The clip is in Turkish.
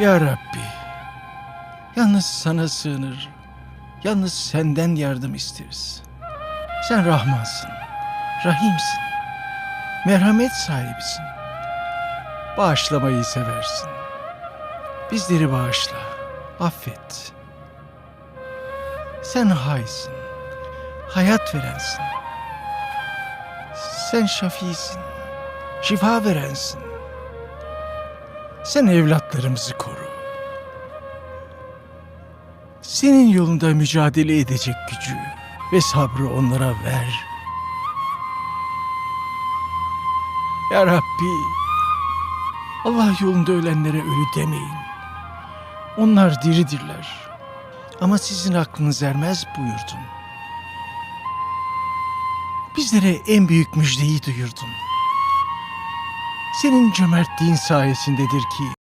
Ya Rabbi, yalnız sana sığınır, yalnız senden yardım isteriz. Sen Rahmansın, Rahimsin, merhamet sahibisin. Bağışlamayı seversin. Bizleri bağışla, affet. Sen haysın, hayat verensin. Sen şafisin, şifa verensin. Sen evlatlarımızı koru. Senin yolunda mücadele edecek gücü ve sabrı onlara ver. Ya Rabbi, Allah yolunda ölenlere ölü demeyin. Onlar diridirler. Ama sizin aklınız ermez buyurdun. Bizlere en büyük müjdeyi duyurdun. Senin cömertliğin sayesindedir ki